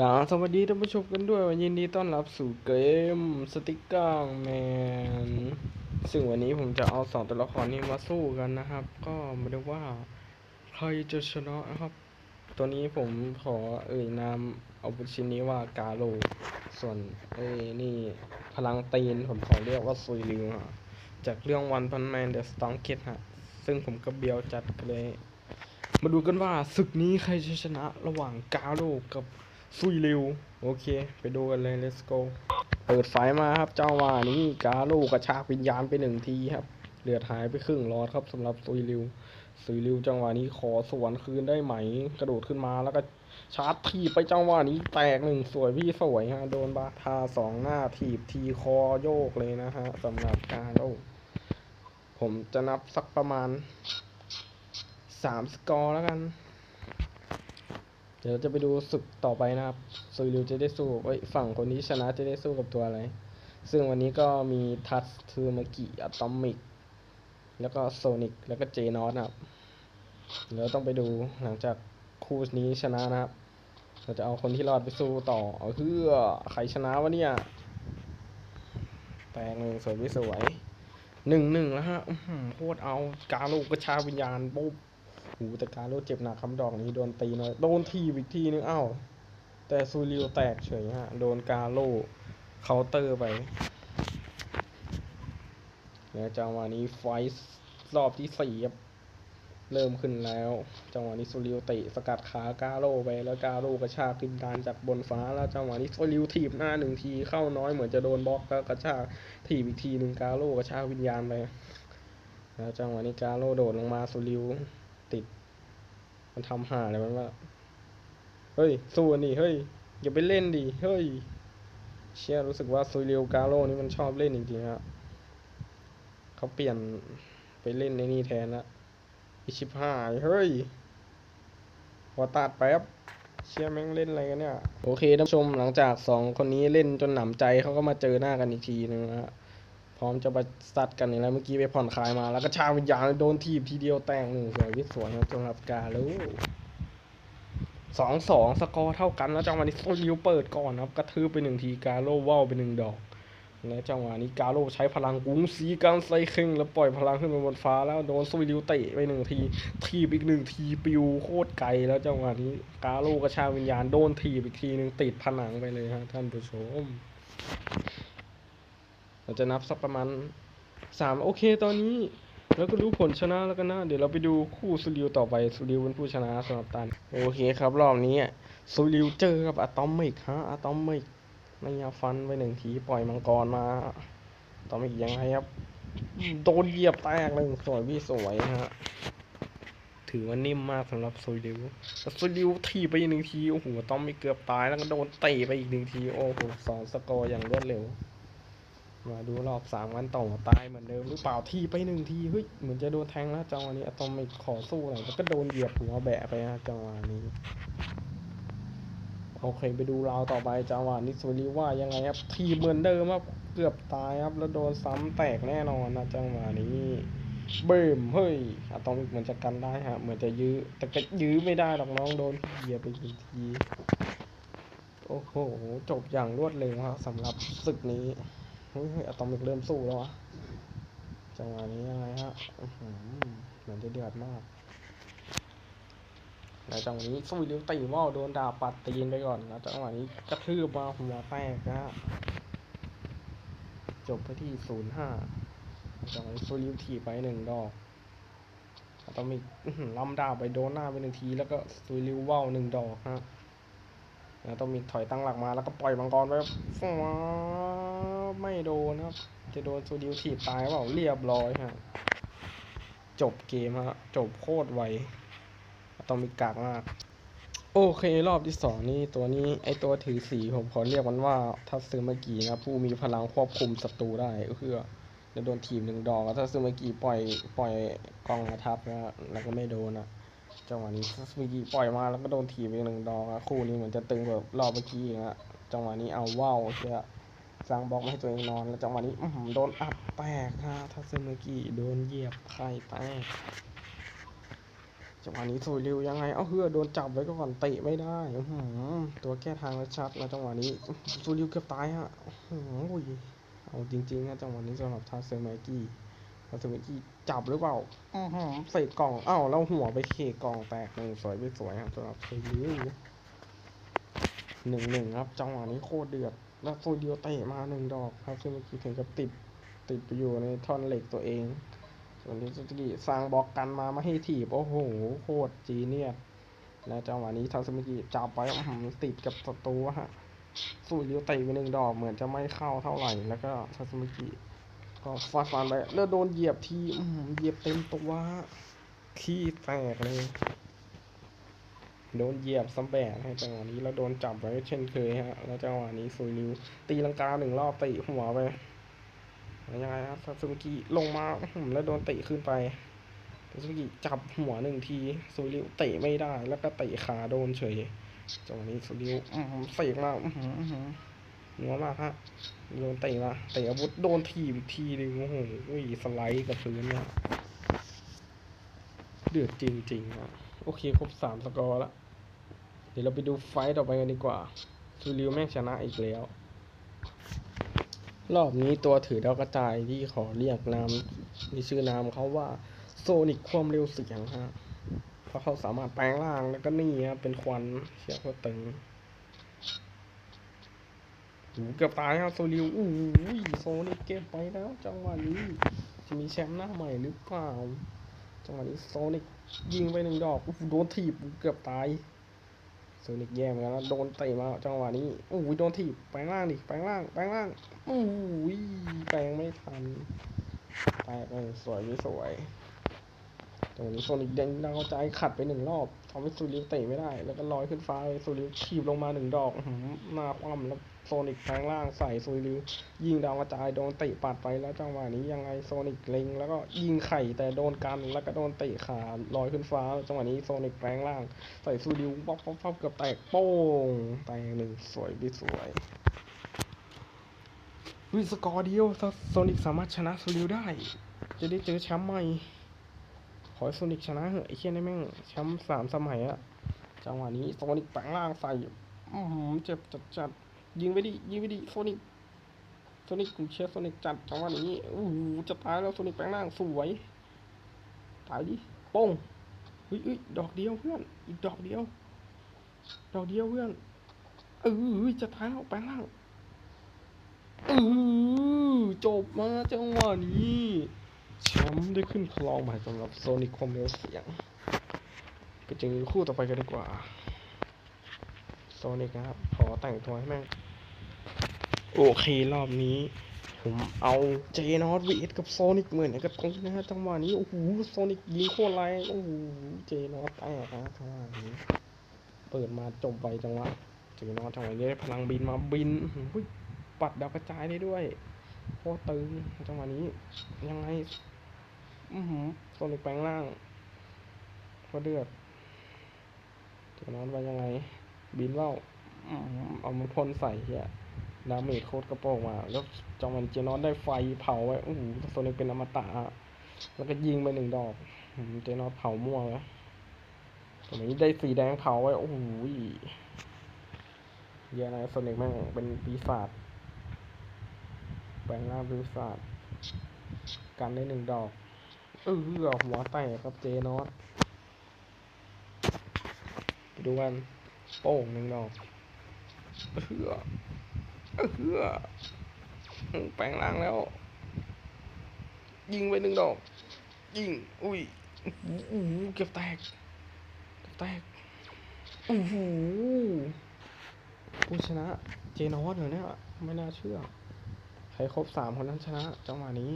กราบสวัสดีท่านผู้ชมกันด้วยวันยินดีต้อนรับสู่เกมสติกเกอร์แมนซึ่งวันนี้ผมจะเอาสองตัวละครนี้มาสู้กันนะครับ ก็ไม่ได้ว่าใครจะชนะนะครับ ตัวนี้ผมขอเอ่ยนามอาวุธชิ้นนี้ว่ากาโล ส่วนเอ้นี่พลังตีนผมขอเรียกว่าซุยลิวฮะจากเรื่องวันพันแมนเดอะสตองเกตฮะซึ่งผมก็เบียวจัดเลย มาดูกันว่าศึกนี้ใครจะชนะระหว่างกาโลกับ ซุยริวโอเค ไปดูกันเลย let's go เปิดไฟมาครับเจ้าว่านี้กาโลกระชากวิญญาณไปหนึ่งทีครับเลือดหายไปครึ่งหลอดครับสำหรับซุยริวซุยริวจังหวะนี้ขอสวนคืนได้ไหม กระโดดขึ้นมาแล้วก็ชาร์จทีไปจังหวะนี้แตกหนึ่งสวยพี่สวยฮะโดนบาทาสองหน้าถีบทีคอโยกเลยนะฮะสำหรับกาโลผมจะนับสักประมาณสามสกอร์แล้วกัน เดี๋ยวเราจะไปดูศึกต่อไปนะครับซุยริวจะได้สู้เอ้ยฝั่งคนนี้ชนะจะได้สู้กับตัวอะไร ซึ่งวันนี้ก็มีทัสทูมากิอะตอมิก แล้วก็โซนิก แล้วก็เจนอสนะครับเดี๋ยวต้องไปดูหลังจากคู่นี้ชนะนะครับ เราจะเอาคนที่รอดไปสู้ต่อ เอาเพื่อใครชนะวะเนี่ย แตกหนึ่งสวยไม่สวยหนึ่งหนึ่งแล้วฮะอื้อหือโคตรเอา กาโลกระชาวิญญาณปุ๊บ หูแต่การโลเจ็บหนักคำดอกนี้โดนตีน้อยโดนทีอีกทีนึงเอ้าแต่ซูริวแตกเฉยฮะ โดนกาโลเคาน์เตอร์ไปแล้วจังหวะนี้ไฟท์รอบที่สี่ครับเริ่มขึ้นแล้ว จังหวะนี้ซูริวเตะสกัดขากาโลไปแล้วกาโลกระชากพินดานจากบนฟ้าแล้วจังหวะนี้ซูริวถีบหน้าหนึ่งทีเข้าน้อยเหมือนจะโดนบล็อกแล้วกระชากถีบอีกทีหนึ่งกาโลกระชากวิญญาณไปแล้วจังหวะนี้กาโลโดดลงมาซูริว ติด มันทำห่าอะไรมันว่าเฮ้ย สู้อันนี่เฮ้ย อย่าไปเล่นดิ เฮ้ย เชี่ยรู้สึกว่าซูเรียวกาโร่นี่มันชอบเล่นจริงๆฮะเขาเปลี่ยนไปเล่นในนี่แทนละอิชิบหายเฮ้ยหัวตัดแป๊บเชี่ยแม่งเล่นอะไรกันเนี่ย โอเคท่านผู้ชมหลังจากสองคนนี้เล่นจนหนำใจเขาก็มาเจอหน้ากันอีกทีนึงนะฮะ พร้อมจะไปซัดกันอย่างไรเมื่อกี้ไปผ่อนคลายมา แล้วก็ชาวิญญาณโดนทีบทีเดียวแตงหนึ่งสวยวิสวยครับสำหรับกาลูสองสองสกอร์เท่ากันแล้วจังหวะนี้โซลิวเปิดก่อนครับ กระทืบไปหนึ่งทีกาโลว่าวไปหนึ่งดอกและจังหวะนี้กาโลใช้พลังกุ้งสีการไซเคิงแล้วปล่อยพลังขึ้นไปบนฟ้าแล้วโดนโซลิวเตะไปหนึ่งที ทีบอีกหนึ่งทีปิวโคตรไกลแล้วจังหวะนี้กาโลกระชาวิญญาณโดนทีบอีกทีหนึ่งติดผนังไปเลยฮะท่านผู้ชม เราจะนับสักประมาณสามโอเคตอนนี้เราก็รู้ผลชนะแล้วกันนะ เดี๋ยวเราไปดูคู่ซูริวต่อไปซูริวเป็นผู้ชนะสำหรับตัน โอเคครับรอบนี้ซูริวเจอกับอะตอมิกฮะอะตอมิกไม่ยาฟันไปหนึ่งทีปล่อยมังกรมาอะตอมิกยังไงครับโดนเหยียบแตกเลยสวยพี่สวยฮะถือว่านิ่มมากสำหรับโซูริวแล้วซูริวทีไปอีกหนึ่งทีโอ้โหอะตอมิกเกือบตายแล้วก็โดนเตะไปอีกหนึ่งทีโอ้โหสองสกอร์อย่างรวดเร็ว มาดูรอบสามกันต่อตายเหมือนเดิมหรือเปล่าทีไปหนึ่งทีเฮ้ยเหมือนจะโดนแทงแล้วจังหวะนี้อะตอมิกขอสู้หน่อยแล้วก็โดนเหยียบหัวแบะไปฮะจังหวะนี้โอเคไปดูราวต่อไปจังหวะนี้สุริว่ายังไงครับ ทีเหมือนเดิมครับเกือบตายครับ แล้วโดนซ้ำแตกแน่นอนนะจังหวะนี้เบิ่มเฮ้ยอะตอมเหมือนจะกันได้ฮะเหมือนจะยื้อแต่ก็ยื้อไม่ได้หรอกน้องโดนเหยียบไปอีกหนึ่งทีโอ้โหจบอย่างรวดเร็วครับสำหรับศึกนี้ เฮ้ยอะตอมิกเริ่มสู้แล้ววะ จังหวะนี้ยังไงฮะเหมือนจะเดือดมากแล้วจังหวะนี้สู้เลี้ยวตีว่าวโดนดาบปัดตีนไปก่อนแล้วจังหวะนี้กระทืบมาหัวแตกนะฮะจบไปที่ศูนย์ห้าจังหวะนี้สู้เลี้ยวถีไปหนึ่งดอกอะตอมิกล้ำดาบไปโดนหน้าไปหนึ่งที แล้วก็ซุยลิวว่าวหนึ่งดอกฮะแล้วต้องมีถอยตั้งหลักมาแล้วก็ปล่อยมังกรไปฟ้า ไม่โดนครับ จะโดนซูดิวถีบตายเปล่าเรียบร้อยฮะจบเกมฮะจบโคตรไวต้องมีกากมากโอเครอบที่สองนี่ตัวนี้ไอตัวถือสีผมขอเรียกมันว่าทัตซึมากินะผู้มีพลังควบคุมศัตรูได้ก็คือจะโดนทีมหนึ่งดอกแล้วถ้าซึมากิปล่อยปล่อยกองมาทับนะแล้วก็ไม่โดนอะจังหวะนี้สวิกีปล่อยมาแล้วก็โดนถีบอีกหนึ่งดอกคู่นี้เหมือนจะตึงแบบรอบเมื่อกี้อีกอะจังหวะนี้เอาว่าวเชีย สร้างบอกให้ตัวเองนอนแล้วจังหวะนี้อื้อหือโดนอัดแตกฮะทัศเมื่อกี้โดนเหยียบไข่แตกจังหวะนี้สวยเร็วยังไง เอาเฮือโดนจับไว้ก่อนเตะไม่ได้อื้อหือตัวแก้ทางแล้วชัดนะจังหวะนี้สวยเร็วเกือบตายฮะโอ้โหเอาจริงๆนะจังหวะนี้สำหรับทาเซอร์ไมกี้ทาเซอร์ไมกี้จับหรือเปล่าอือหือใส่กล่องเอ้าแล้วหัวไปเคกล่องแตกหนึ่งสวยไปสวยครับสำหรับสวยร็วหนึ่งหนึ่งครับ จังหวะนี้โคตรเดือด แล้วสวยเดียวเตะมาหนึ่งดอกครับซึ่งเมื่อกี้ถึงกับติดติดไปอยู่ในท่อนเหล็กตัวเอง ส่วนที่สุกิสร้างบล็อกกันมาไม่ให้ถีบ โอ้โห โคตรจีเนียสและจังหวะนี้ทาสมิกิจับไว้ติดกับศัตรูฮะสู้เลี้ยวเตะไปหนึ่งดอกเหมือนจะไม่เข้าเท่าไหร่ แล้วก็ทาสมิกิก็ฟาดฟันไปแล้วโดนเหยียบทีเหยียบเต็มตัวขี้แตกเลย โดนเหยียบซัมแบกให้จังหวะนี้แล้วโดนจับไว้เช่นเคยฮะ แล้วจังหวะนี้ซุยริว ตีลังกาหนึ่งรอบตีหัวไปยังไงครับซาสึกิลงมาแล้วโดนเตะขึ้นไปซาสึกิจับหัวหนึ่งทีซูริวเตะไม่ได้ แล้วก็เตะขาโดนเฉยจังหวะนี้ซูริวอื้อหือเสกมาอื้อหืออื้อหือหัวมากฮะโดนเตะมาเตะอาวุธโดนทีอีกทีหนึงโอ้โหอุ้ยสไลด์กับพื้นเนี่ยเดือดจริงๆอะโอเคครบสามสกอร์แล้ว เดี๋ยวเราไปดูไฟต่อไปกันดีกว่าซูริวแม่งชนะอีกแล้ว รอบนี้ตัวถือดาวกระจายที่ขอเรียกนามมีชื่อนามเขาว่าโซนิกความเร็วเสียงฮะเพราะเขาสามารถแปลงร่างแล้วก็นี่ครับเป็นควันเชียร์โคตรตึงหูเกือบตายครับโซลิวอู้ยโซนิกเก็บไปแล้ว จังหวะนี้ จะมีแชมป์หน้าใหม่หรือเปล่า จังหวะนี้โซนิกยิงไปหนึ่งดอกอู้หูโดนถีบเกือบตาย โซนิกแย่เหมือนกันแล้วโดนเตะมาจังหวะนี้โอ้ยโดนถีบแปลงล่างดิแปลงล่างแปลงล่างโอ้ยแปลงไม่ทันแตกเลงสวยไม่สวยตรงนี้โซนิกยังดาใจขัดไปหนึ่งรอบทำให้ซูริวเตะไม่ได้ แล้วก็ลอยขึ้นฟ้าเลยซูริวถีบลงมาหนึ่งดอกหือหน้าคว่ำแล้ว โซนิกแปลงร่างใส่ซูริวยิงดาวกระจายโดนเตะปัดไปแล้วจังหวะนี้ยังไงโซนิกเล็งแล้วก็ยิงไข่แต่โดนกันแล้วก็โดนเตะขาลอยขึ้นฟ้า จังหวะนี้โซนิกแปลงร่าง ใส่ซูดิวป๊อปป๊อปป๊อปเกือบแตกโป้งแตกหนึ่งสวยดิสวยวิสกอร์เดียวถ้าโซนิกสามารถชนะซูดิวได้ จะได้เจอแชมป์ใหม่ขอให้โซนิกชนะเหอะไอ้เคียนี่แม่งแชมป์สามสมัยอะจังหวะนี้โซนิกแปลงร่างใส่อือหือเจ็บจัดจัด ยิงไปดิยิงไปดิโซนิกโซนิกกูเชียร์โซนิกจัดจังหวะนี้อู้หูจะตายแล้วโซนิกแปลงร่างสวยตายดิโป้งเฮ้ยเฮ้ยดอกเดียวเพื่อน อีกดอกเดียว ดอกเดียวเพื่อนเออจะท้ายแล้วแปลงร่างเออจบมาจังหวะนี้แชมป์ได้ขึ้นครองใหม่สำหรับโซนิคความเร็วเสียงไปเจอคู่ต่อไปกันดีกว่าโซนิกนะครับ อแต่งตัวให้แม่งโอเครอบนี้ ผมเอาเจนอตวีกับโซนิกเหมือนกันตรงนะฮะจังหวะนี้โอ้โหโซนิกยิงโคตรแรงโอ้โหเจนอตแตกนะจังหวะนี้ เปิดมาจบไปจังหวะเจนอตจังหวะนี้พลังบินมาบินปัดดาวกระจายได้ด้วยโคตรตึงจังหวะนี้ ยังไงอือหือโซนิกแปลงร่างก็เดือดเจนอตว่ายังไง บินว่า เอามาพ่นใส่เฮียดาเมจโคตรกระโปรงมา แล้วจอมันเจนอนได้ไฟเผาไว้โอ้โหโซนิกเป็นอมตะอะแล้วก็ยิงไปหนึ่งดอกเจนอนเผามั่วแล้วตรงนี้ได้สีแดงเผาไว้โอ้โหเยอะนะโซนิกแม่งเป็นปีศาจแปลงร่างเป็นปีศาจกันได้หนึ่งดอกเออหัวแตกครับเจนอตไปดูกันโป้งหนึ่งดอก เออเออแปลงร่างแล้ว ยิงไปหนึ่งดอก ยิง อุ้ยโอ้โหเก็บแตกเก็บแตกโอ้โหผู้ชนะ เจนอสเหรอเนี่ย ไม่น่าเชื่อ ใครครบสามคนนั้นชนะ จังหวะนี้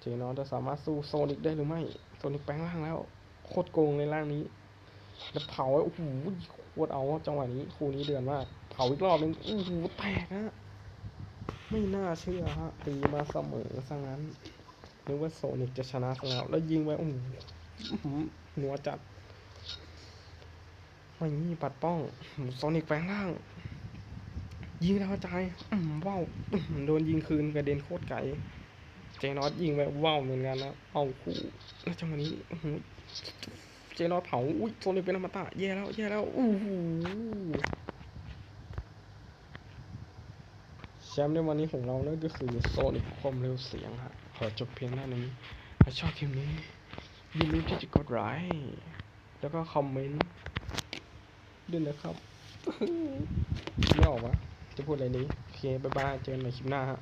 เจนอสจะสามารถสู้โซนิกได้หรือไม่ โซนิกแปลงร่างแล้ว โคตรโกงในร่างนี้ แล้วเผาไว้โอ้โหโคตรเอาจังหวะนี้คู่นี้เดือนมาก เผาอีกรอบนึงโอ้โหแตกฮะไม่น่าเชื่อฮะตีมาเสมอซะงั้นนึกว่าโซนิกจะชนะซะแล้ว แล้วยิงไปโอ้โหหือหัวจัดไม่มีปัดป้องโซนิกแปลงร่าง ยิงดาวกระจายว้าวโดนยิงคืนกระเด็นโคตรไกลเจนอสยิงไปว้าวเหมือนกันนะเป่าคู่แล้วจังหวะนี้อื้อหือ เจรอเผา อุ้ยโซนิกเป็นอมตะแย่แล้วแย่แล้วอู้หูแชมป์ในวันนี้ของเรานั่นก็คือโซนิกความเร็วเสียงฮะ ขอจบเพียงเท่านี้ถ้าชอบคลิปนี้อย่าลืมที่จะกดไลค์แล้วก็คอมเมนต์ด้วยนะครับไม่ออกวะจะพูดอะไรดีโอเค บ๊ายบาย เจอกันใหม่คลิปหน้าฮะ